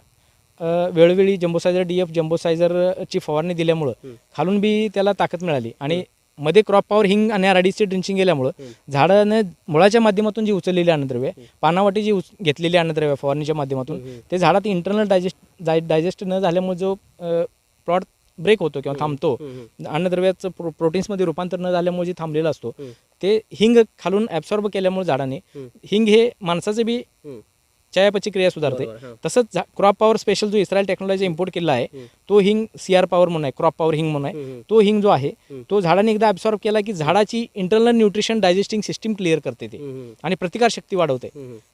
वेळोवेळी jumbo sizer D F jumbo सायझरची फवारणी दिल्यामुळं खालून बी त्याला ताकद मिळाली. आणि मध्ये क्रॉप पॉवर हिंग आणि आरडीचे ड्रिंचिंग गेल्यामुळं झाडानं मुळाच्या माध्यमातून जी उचललेली अन्नद्रव्य पानावाटी जी उच- घेतलेली अन्नद्रव्य फवारणीच्या माध्यमातून ते झाडात इंटरनल डायजेस्ट डायजेस्ट न झाल्यामुळे जो प्लॉट ब्रेक होतो किंवा थांबतो अन्नद्रव्याचं प्रो प्रोटीन्समध्ये रूपांतर न झाल्यामुळे जे थांबलेला असतो ते हिंग खालून ॲब्सॉर्ब केल्यामुळे झाडाने हिंग हे माणसाचे बी. चयापची क्रिया सुधारते. तसंच क्रॉप पॉवर स्पेशल जो इस्रायल टेक्नॉलॉजी इम्पोर्ट केला आहे तो हिंग सी आर पॉवर म्हणून आहे क्रॉप पॉवर हिंग म्हणून आहे. तो हिंग जो आहे तो झाडाने एकदा ॲब्सॉर्ब केला की झाडाची internal nutrition digesting system clear करते ते. आणि प्रतिकार शक्ती वाढवते.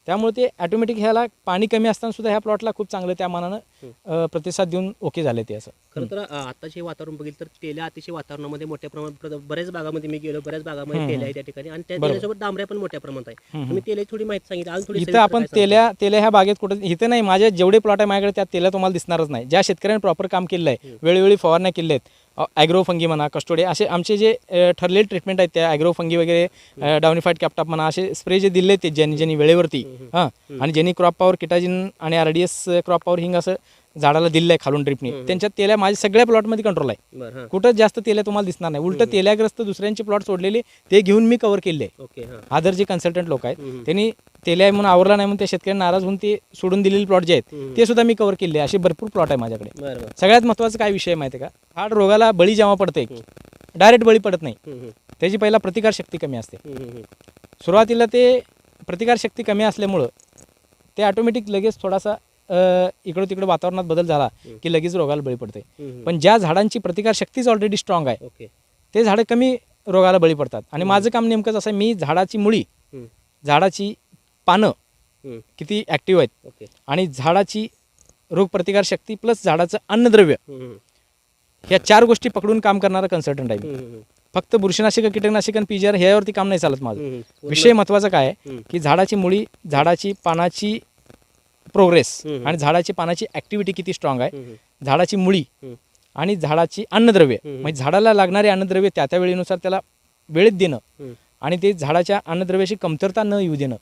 त्यामुळे ते ऑटोमॅटिक ह्याला पाणी कमी असताना सुद्धा ह्या प्लॉटला खूप चांगलं त्या मानानं प्रतिसाद देऊन ओके झाले ते असं. खरं तर आताचे वातावरण बघितलं तर तेल्या अतिशय वातावरणामध्ये मोठ्या प्रमाणात प्र- बऱ्याच भागामध्ये मी गेलो बऱ्याच भागामध्ये तेल आहे त्या ठिकाणी आणि त्या तेलासोबत डांबऱ्या पण मोठ्या प्रमाणात आहे तुम्ही तेल थोडी माहिती सांगितली इथं आपण? तेल्या तेल्या ह्या बागेत कुठं इथं नाही माझ्या जेवढे प्लॉट आहे माझ्याकडे त्या तेल्या तुम्हाला दिसणारच नाही. ज्या शेतकऱ्यांनी प्रॉपर काम केलं आहे वेळोवेळी फवारण्या केल्या आहेत. ॲग्रो फंगी म्हणा कस्टोडे असे आमचे जे ठरलेले ट्रीटमेंट आहेत त्या ॲग्रो फंगी वगैरे डाउनिफाईड कॅप्टॉप म्हणा असे स्प्रे जे दिले ते ज्यांनी ज्यांनी वेळेवरती हां. आणि ज्यांनी क्रॉप पॉवर किटाजिन आणि R D S crop power हिंग असं झाडाला दिलं आहे खालून ड्रिपनी. त्यांच्यात तेल्या माझ्या सगळ्या प्लॉटमध्ये कंट्रोल आहे. बरं हां. कुठं जास्त तेल्या तुम्हाला दिसणार नाही. उलट तेल्याग्रस्त दुसऱ्यांचे प्लॉट सोडलेले ते घेऊन मी कव्हर केले. आहे अदर जे कन्सल्टंट लोक आहेत त्यांनी तेल्या आहे म्हणून आवरला नाही म्हणून त्या शेतकऱ्यांना नाराज होऊन ते सोडून दिलेले प्लॉट जे आहेत ते सुद्धा मी कव्हर केले. असे भरपूर प्लॉट आहे माझ्याकडे. सगळ्यात महत्त्वाचा काय विषय माहिती का? हार्ड रोगाला बळी जेव्हा पडते डायरेक्ट बळी पडत नाही. त्याची पहिला प्रतिकारशक्ती कमी असते. सुरुवातीला ते प्रतिकारशक्ती कमी असल्यामुळं ते ऑटोमॅटिक लगेच थोडासा इकडं तिकडं वातावरणात बदल झाला की लगेच रोगाला बळी पडते पण ज्या झाडांची प्रतिकारशक्तीच ऑलरेडी स्ट्रॉंग आहे ते झाडं कमी रोगाला बळी पडतात. आणि माझं काम नेमकंच असं मी झाडाची मुळी झाडाची पानं किती ॲक्टिव्ह आहेत आणि झाडाची रोगप्रतिकारशक्ती प्लस झाडाचं अन्नद्रव्य ह्या चार गोष्टी पकडून काम करणारा कन्सल्टंट आहे मी. फक्त बुरशीनाशक कीटकनाशक आणि पीजीआर ह्यावरती काम नाही चालत माझं. विषय महत्त्वाचा काय. की झाडाची मुळी झाडाची पानाची प्रोग्रेस. आणि झाडाची पानाची ॲक्टिव्हिटी किती स्ट्रॉंग आहे? झाडाची मुळी. आणि झाडाची अन्नद्रव्य. म्हणजे झाडाला लागणारे अन्नद्रव्य त्या त्या वेळेनुसार त्याला वेळेत देणं आणि ते झाडाच्या अन्नद्रव्याची कमतरता न येऊ देणं.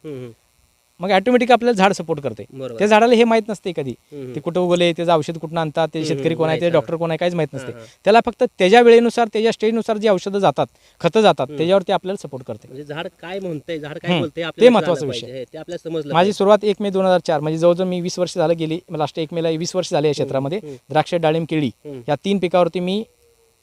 मग ऑटोमॅटिक आपल्याला झाड सपोर्ट करते बरोबर त्या झाडाला हे माहीत नसते कधी ते कुठं उगवले त्याचं औषध कुठं आणतात ते शेतकरी कोण आहे ते डॉक्टर कोण आहे काहीच माहीत नसते. त्याला फक्त त्याच्या वेळेनुसार त्याच्या स्टेजनुसार जी औषधं जातात खतं जातात त्याच्यावरती आपल्याला सपोर्ट करते म्हणजे झाड काय म्हणतंय झाड काय हम्म. बोलतंय ते आपल्याला महत्त्वाचा विषय. पाहिजे. हे, ते आपल्याला समजलं माझी पाहिजे. सुरुवात एक मे दोन हजार चार म्हणजे जवळजवळ मी वीस वर्ष झालं गेली लास्ट एक मेला वीस वर्ष झाले या क्षेत्रामध्ये. द्राक्ष डाळिंब केळी हम्म. या तीन पिकावरती मी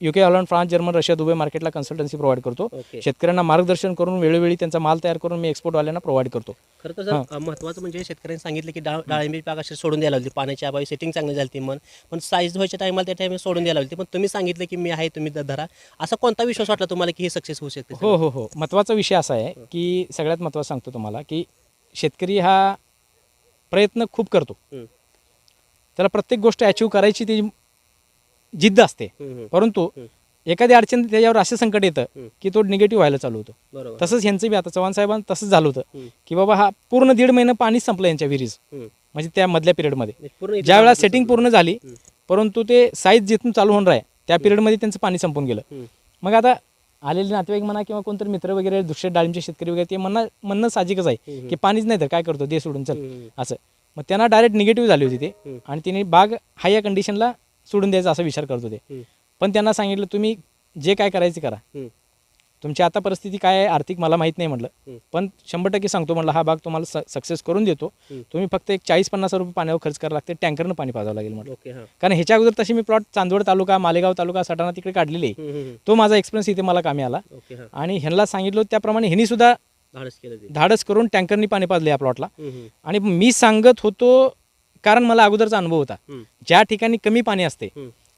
UK Holland France German Russia Dubai मार्केटला कन्सल्टन्सी प्रोव्हाइड करतो. शेतकऱ्यांना मार्गदर्शन करून वेळोवेळी त्यांचा माल तयार करून मी एक्सपोर्टवाल्यांना प्रोव्हाइड करतो. खरं तर सर महत्त्वाचं म्हणजे शेतकऱ्यांनी सांगितलं की डाळ डाळिंबी पाक अशी सोडून द्यायला होती पाण्याच्या अभावी सेटिंग चांगली झाली मन पण साईज व्हायच्या टायमाला त्या टाइम सोडून द्यायला होती. पण तुम्ही सांगितलं की मी आहे तुम्ही धरा. असा कोणता विश्वास वाटला तुम्हाला की हे सक्सेस होऊ शकते? हो हो हो. महत्त्वाचा विषय असा आहे की सगळ्यात महत्त्वाचं सांगतो तुम्हाला की शेतकरी हा प्रयत्न खूप करतो. त्याला प्रत्येक गोष्ट अचीव करायची ती जिद्द असते. परंतु. एखादी अडचण त्याच्यावर असं संकट येतं. की तो निगेटिव्ह व्हायला चालू होतो तसंच ह्यांचं बी आता चव्हाण साहेबांना तसंच झालं होतं. की बाबा हा पूर्ण दीड महिना पाणीच संपलं यांच्या विहिरीज. म्हणजे त्या मधल्या पिरियडमध्ये ज्या वेळेला झाड सेटिंग पूर्ण झाली. परंतु ते साईज जिथून चालू होणार आहे त्या पिरियडमध्ये त्यांचं पाणी संपून गेलं. मग आता आलेले नातेवाईक म्हणा किंवा कोणतरी मित्र वगैरे दुसरे डाळिंबचे शेतकरी वगैरे ते म्हणणं म्हणणं साहजिकच आहे. की पाणीच नाही तर काय करतो दे सोडून चल. असं मग त्यांना डायरेक्ट निगेटिव्ह झाली होती ते. आणि तिने बाग हाय या कंडिशनला सोडून द्यायचा असा विचार करत होते. पण त्यांना सांगितलं तुम्ही जे काय करायचं करा. तुमची आता परिस्थिती काय आहे आर्थिक मला माहीत नाही म्हटलं. पण शंभर टक्के सांगतो म्हटलं हा बाग तुम्हाला सक्सेस करून देतो. तुम्ही फक्त एक चाळीस पन्नास रुपये पाण्यावर खर्च करावं लागते टँकरनं पाणी पाजावं लागेल म्हटलं. कारण ह्याच्या अगोदर तशी मी प्लॉट चांदवड तालुका मालेगाव तालुका सटाणा तिकडे काढलेली आहे. तो माझा एक्सपिरियन्स इथे मला कामी आला. आणि ह्यांना सांगितलं त्याप्रमाणे ह्यांनी सुद्धा धाडस केलं ते. धाडस करून टँकरनी पाणी पाजले या प्लॉटला. आणि मी सांगत होतो कारण मला अगोदरचा अनुभव होता. ज्या ठिकाणी कमी पाणी असते.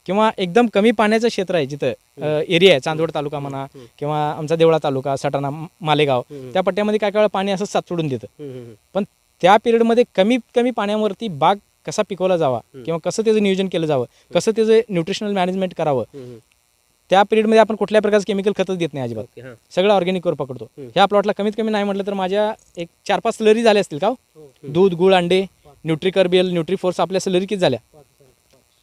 किंवा एकदम कमी पाण्याचं क्षेत्र आहे जिथं एरिया आहे चांदवड तालुका म्हणा किंवा आमचा देवळा तालुका सटाणा मालेगाव. त्या पट्ट्यामध्ये काय काय पाणी असं सात सोडून देतं पण त्या पिरियडमध्ये कमीत कमी पाण्यावरती बाग कसा पिकवला जावा किंवा कसं त्याचं नियोजन केलं जावं कसं त्याचं न्यूट्रिशनल मॅनेजमेंट करावं त्या पिरियडमध्ये आपण कुठल्या प्रकारचं केमिकल खतच देत नाही अजिबात. हां. सगळं ऑर्गॅनिकवर पकडतो. ह्या प्लॉटला कमीत कमी नाही म्हटलं तर माझ्या एक चार पाच स्लरी झाल्या असतील का हो? दूध गुळ अंडे न्यूट्रिकर्बियल न्यूट्रीफोर्स आपल्या स्लरी किती झाल्या.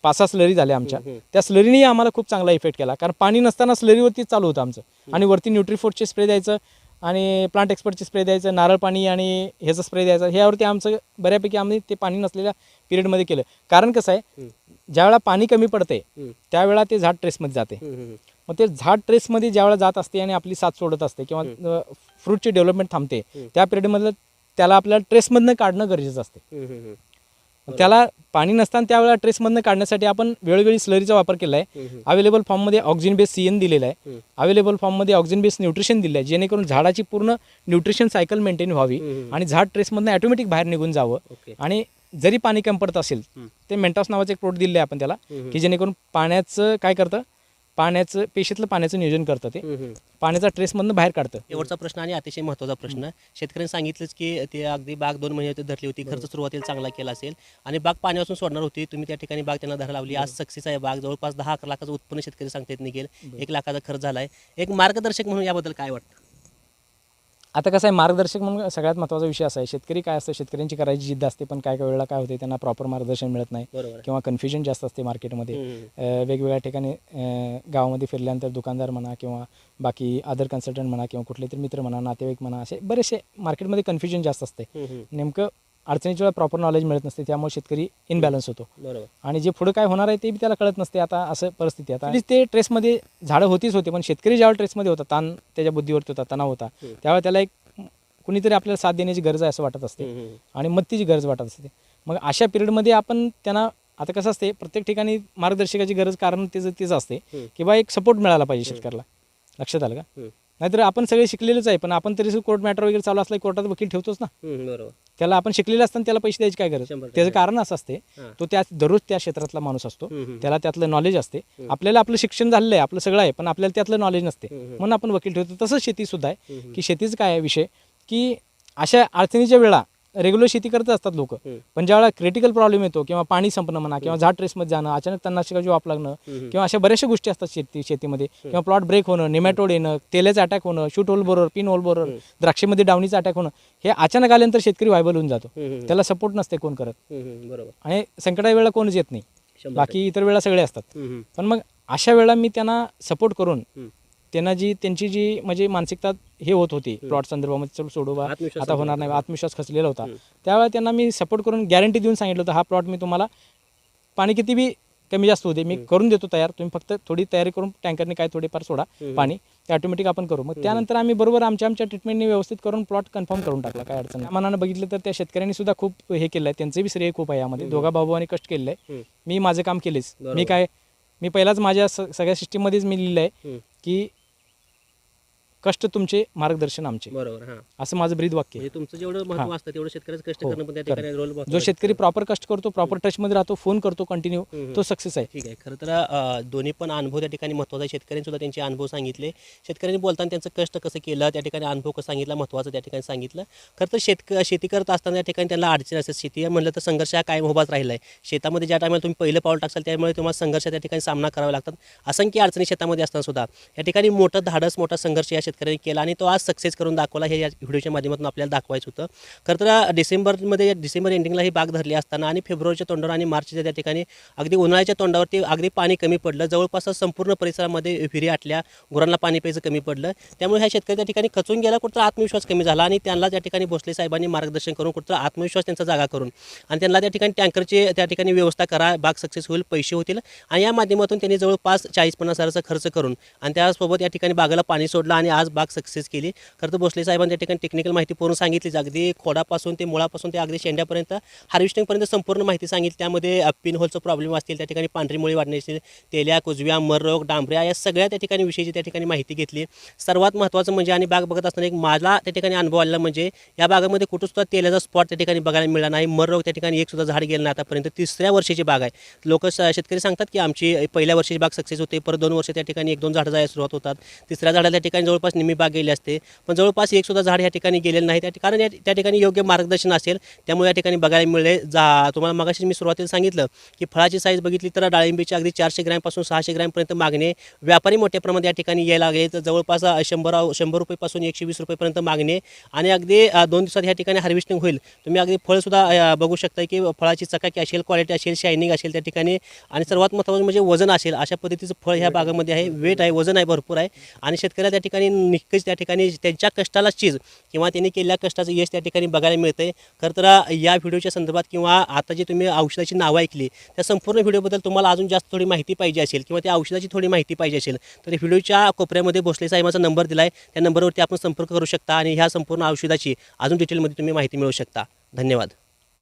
पाच सहा स्लरी झाल्या आमच्या. त्या स्लरीने आम्हाला खूप चांगला इफेक्ट केला. कारण पाणी नसताना स्लरीवरतीच चालू होतं आमचं. आणि वरती न्यूट्रीफोर्सचे स्प्रे द्यायचं आणि प्लांट एक्सपर्टचे स्प्रे द्यायचं नारळ पाणी आणि ह्याचं स्प्रे द्यायचं. ह्यावरती आमचं बऱ्यापैकी आम्ही ते पाणी नसलेल्या पिरियडमध्ये केलं. कारण कसं आहे ज्यावेळेला पाणी कमी पडते त्यावेळेला ते झाड ट्रेसमध्ये जाते. मग ते झाड ट्रेसमध्ये ज्यावेळेला जात असते आणि आपली साथ सोडत असते किंवा फ्रूटची डेव्हलपमेंट थांबते. त्या पिरियडमधलं त्याला आपल्याला ट्रेसमधनं काढणं गरजेचं असते त्याला पाणी नसताना त्यावेळेला ट्रेसमधनं काढण्यासाठी आपण वेळोवेळी स्लरीचा वापर केला आहे. अवेलेबल फॉर्ममध्ये ऑक्सिजन बेस सी एन दिलेला आहे. अवेलेबल फॉर्ममध्ये ऑक्सिजन बेस न्यूट्रिशन दिलं आहे जेणेकरून झाडाची पूर्ण न्यूट्रिशन सायकल मेंटेन व्हावी. आणि झाड ट्रेसमधनं ॲटोमॅटिक बाहेर निघून जावं आणि जरी पाणी कमी पडत असेल. ते मेंटॉस नावाचं एक प्रोट दिलं आहे आपण त्याला. की जेणेकरून पाण्याचं काय करतं पाण्याचं पेशीतलं पाण्याचं नियोजन करतं ते. पाण्याचा ट्रेसमधनं बाहेर काढतं. शेवटचा प्रश्न आणि अतिशय महत्त्वाचा प्रश्न. शेतकऱ्यांनी सांगितलंच की ते अगदी बाग दोन महिने धरली होती खर्च सुरुवातीला चांगला केला असेल. आणि बाग पाण्यापासून सोडणार होती. तुम्ही त्या ठिकाणी बाग त्यांना धरा लावली. आज सक्सेस आहे बाग. जवळपास दहा अकरा लाखाचं उत्पन्न शेतकरी सांगता येत निघेल एक लाखाचा खर्च झाला आहे एक मार्गदर्शक म्हणून याबद्दल काय वाटतं? आता कसं आहे मार्गदर्शक म्हणून सगळ्यात महत्त्वाचा विषय असा आहे शेतकरी काय असतं शेतकऱ्यांची करायची जिद्द असते पण काय काय वेळेला काय होते त्यांना प्रॉपर मार्गदर्शन मिळत नाही. किंवा कन्फ्युजन जास्त असते मार्केटमध्ये वेगवेगळ्या ठिकाणी गावामध्ये फिरल्यानंतर दुकानदार म्हणा किंवा बाकी अदर कन्सल्टंट म्हणा किंवा कुठले तरी मित्र म्हणा नातेवाईक म्हणा असे बरेचसे मार्केटमध्ये कन्फ्युजन जास्त असते. नेमकं अडचणीच्या वेळेला प्रॉपर नॉलेज मिळत नसते त्यामुळे शेतकरी इनबॅलन्स होतो. बरोबर. आणि जे पुढे काय होणार आहे ते बी त्याला कळत नसते आता असं परिस्थिती आता ते ट्रेसमध्ये झाडं होतीच होते पण शेतकरी ज्यावेळेला ट्रेसमध्ये होता ताण त्याच्या बुद्धीवरती होता तणाव होता हम्म. त्यावेळेला त्याला एक कुणीतरी आपल्याला साथ देण्याची गरज आहे असं वाटत असते. आणि मत्तीची गरज वाटत असते. मग अशा पिरियडमध्ये आपण त्यांना आता कसं असते प्रत्येक ठिकाणी मार्गदर्शकाची गरज कारण त्याचं तेच असते. किंवा एक सपोर्ट मिळाला पाहिजे शेतकऱ्याला. लक्षात आलं का. नाहीतर आपण सगळे शिकलेलेच आहे पण आपण तरी कोर्ट मॅटर वगैरे चालू असला कोर्टात वकील ठेवतोच ना बरोबर त्याला आपण शिकलेले असताना त्याला पैसे द्यायची काय गरज. त्याचं कारण असं असते. तो त्या दररोज त्या क्षेत्रातला माणूस असतो. त्याला त्यातलं नॉलेज असते आपल्याला आपलं शिक्षण झालेलं आहे आपलं सगळं आहे पण आपल्याला त्यातलं नॉलेज नसते. म्हणून आपण वकील ठेवतो तसंच शेती सुद्धा आहे. की शेतीचं काय आहे विषय की अशा अडचणीच्या वेळा रेग्युलर शेती करत असतात लोक. पण ज्यावेळेला क्रिटिकल प्रॉब्लेम येतो किंवा पाणी संपणं म्हणा किंवा झाड ट्रेसमध्ये जाणं अचानक तणनाशकाची वाप लागणं. किंवा अशा बऱ्याचशा गोष्टी असतात शेती शेतीमध्ये किंवा प्लॉट ब्रेक होणं निमॅटोड येणं तेलाचा अटॅक होणं शूट होल बरोबर पिन होल बरोबर द्राक्षेमध्ये डावणीचा अटॅक होणं हे अचानक आल्यानंतर शेतकरी व्हायबल होऊन जातो. त्याला सपोर्ट नसते कोण करत. बरोबर आणि संकटाच्या वेळेला कोणच येत नाही बाकी इतर वेळा सगळे असतात. पण मग अशा वेळेला मी त्यांना सपोर्ट करून. त्यांना जी त्यांची जी म्हणजे मानसिकता हे होत होती प्लॉट संदर्भामध्ये. चल सोडू बा. आता होणार नाही आत्मविश्वास खचलेला होता. त्यावेळेला त्यांना मी सपोर्ट करून गॅरंटी देऊन सांगितलं होतं हा प्लॉट मी तुम्हाला पाणी किती बी कमी जास्त होते मी करून देतो तयार. तुम्ही फक्त थोडी तयारी करून टँकरने काय थोडेफार सोडा. पाणी. ते ऑटोमॅटिक आपण करू. मग त्यानंतर आम्ही बरोबर आमच्या आमच्या ट्रीटमेंटने व्यवस्थित करून प्लॉट कन्फर्म करून टाकला. काय अडचण मनानं बघितलं तर त्या शेतकऱ्यांनी सुद्धा खूप हे केलं आहे त्यांचं बी श्रेय खूप आहे यामध्ये. दोघा भाऊभावांनी कष्ट केलेलं. आहे. मी माझं काम केलेच. मी काय मी पहिलाच माझ्या सगळ्या सिस्टीममध्येच मी लिहिलं आहे. की कष्ट तुमचे मार्गदर्शन आमचे. बरोबर हा. असं माझं ब्रीद वाक्य आहे. म्हणजे तुमचं जेवढं महत्त्व असतं तेवढं शेतकऱ्याचं कष्ट हो, करणं पण त्या. ठिकाणी रोल जो शेतकरी प्रॉपर कष्ट करतो प्रॉपर टचमध्ये राहतो फोन करतो कंटिन्यू हम्म. तो सक्सेस आहे. ठीक आहे. खरं तर अ, दोन्ही पण अनुभव त्या ठिकाणी महत्त्वाचा आहे. शेतकऱ्यांनी सुद्धा त्यांचे अनुभव सांगितले. शेतकऱ्यांनी बोलताना त्यांचं कष्ट कसं केलं त्या ठिकाणी अनुभव कसं सांगितला महत्त्वाचं त्या ठिकाणी सांगितलं. खरं तर शेतक शेती करत असताना त्या ठिकाणी त्यांना अडचण असते. शेती म्हणलं तर संघर्ष हा कायम उभाच राहिला आहे शेतामध्ये ज्या टायमाला तुम्ही पहिलं पाऊल टाकसाल त्यामुळे तुम्हाला संघर्ष त्या ठिकाणी सामना करावा लागतात. असंख्य अडचणी शेतामध्ये असताना सुद्धा. या ठिकाणी मोठं धाडस मोठा संघर्ष या शेतकऱ्यांनी केला आणि तो आज सक्सेस करून दाखवला. हे या व्हिडिओच्या माध्यमातून आपल्याला दाखवायचं होतं. खरं तर डिसेंबरमध्ये डिसेंबर एंडिंगला ही बाग धरली असताना आणि फेब्रुवारीच्या तोंडावर आणि मार्चच्या त्या ठिकाणी अगदी उन्हाळ्याच्या तोंडावरती अगदी पाणी कमी पडलं. जवळपास संपूर्ण परिसरामध्ये विहिरी आटल्या गुरांना पाणी प्यायचं कमी पडलं. त्यामुळे ह्या शेतकरी त्या ठिकाणी खचून गेला कुठं आत्मविश्वास कमी झाला आणि त्यांना त्या ठिकाणी भोसले साहेबांनी मार्गदर्शन करून कुठं आत्मविश्वास त्यांचा जागा करून आणि त्यांना त्या ठिकाणी टँकरची त्या ठिकाणी व्यवस्था करा बाग सक्सेस होईल पैसे होतील आणि या माध्यमातून त्यांनी जवळपास चाळीस पन्नास हजाराचा खर्च करून आणि त्यासोबत या ठिकाणी बागाला पाणी सोडलं आणि आज बाग सक्सेस केली. खरं तर भोसले साहेबांनी त्या ठिकाणी टेक्निकल माहिती पूर्ण सांगितलीच अगदी खोडापासून ते मुळापासून ते अगदी शेंड्यापर्यंत हार्वेस्टिंगपर्यंत संपूर्ण माहिती सांगितली. त्यामध्ये पिन होलचं प्रॉब्लेम असतील त्या ठिकाणी पांढरी मुळी वाढण्याची तेल्या कुजव्या मररोग डांबऱ्या या सगळ्या त्या ठिकाणी विषयीची त्या ठिकाणी माहिती घेतली. सर्वात महत्त्वाचं म्हणजे आणि बाग बघत असताना एक माझा त्या ठिकाणी अनुभव आला म्हणजे या बागामध्ये कुठं सुद्धा तेलाचा स्पॉट त्या ठिकाणी बघायला मिळाला नाही. मररोग त्या ठिकाणी एकसुद्धा झाड गेलं नाही आतापर्यंत. तिसऱ्या वर्षाची बाग आहे. लोक शेतकरी सांगतात की आमची पहिल्या वर्षाची बाग सक्सेस होते. परत दोन वर्ष त्या ठिकाणी एक दोन झाडं जायला सुरुवात होतात. तिसऱ्या झाडाला त्या ठिकाणी जवळपास निम्मी बाग गेली असते. पण जवळपास एक सुद्धा झाड या ठिकाणी गेलेलं नाही. त्या कारण या- त्या ठिकाणी योग्य मार्गदर्शन असेल. त्यामुळे या ठिकाणी बघायला मिळले. जा तुम्हाला मगाशी मी सुरुवातीला सांगितलं की फळाची साईज बघितली तर डाळिंबीची अगदी चारशे ग्रॅमपासून सहाशे ग्रॅमपर्यंत मागणी. व्यापारी मोठ्या प्रमाणात या ठिकाणी यायला लागले तर जवळपास शंभर शंभर रुपयेपासून एकशे वीस रुपयेपर्यंत मागणी. आणि अगदी दोन दिवसात या ठिकाणी हार्वेस्टिंग होईल. तुम्ही अगदी फळसुद्धा बघू शकता की फळाची चकाकी असेल क्वालिटी असेल शायनिंग असेल त्या ठिकाणी. आणि सर्वात महत्त्वाचं म्हणजे वजन असेल. अशा पद्धतीचं फळ ह्या बागामध्ये आहे. वेट आहे वजन आहे भरपूर आहे. आणि शेतकऱ्याला त्या ठिकाणी नक्कीच त्या ठिकाणी त्यांच्या कष्टाला चीज किंवा त्यांनी केलेल्या कष्टाचं यश त्या ठिकाणी बघायला मिळतंय. खरं तर या व्हिडिओच्या संदर्भात किंवा आता जी तुम्ही औषधाची नावं ऐकली त्या संपूर्ण व्हिडिओबद्दल तुम्हाला अजून जास्त थोडी माहिती पाहिजे असेल किंवा त्या औषधाची थोडी माहिती पाहिजे असेल तर व्हिडिओच्या कोपऱ्यामध्ये भोसले साहेबाचा नंबर दिला आहे त्या नंबरवरती आपण संपर्क करू शकता आणि ह्या संपूर्ण औषधाची अजून डिटेलमध्ये तुम्ही माहिती मिळू शकता. धन्यवाद.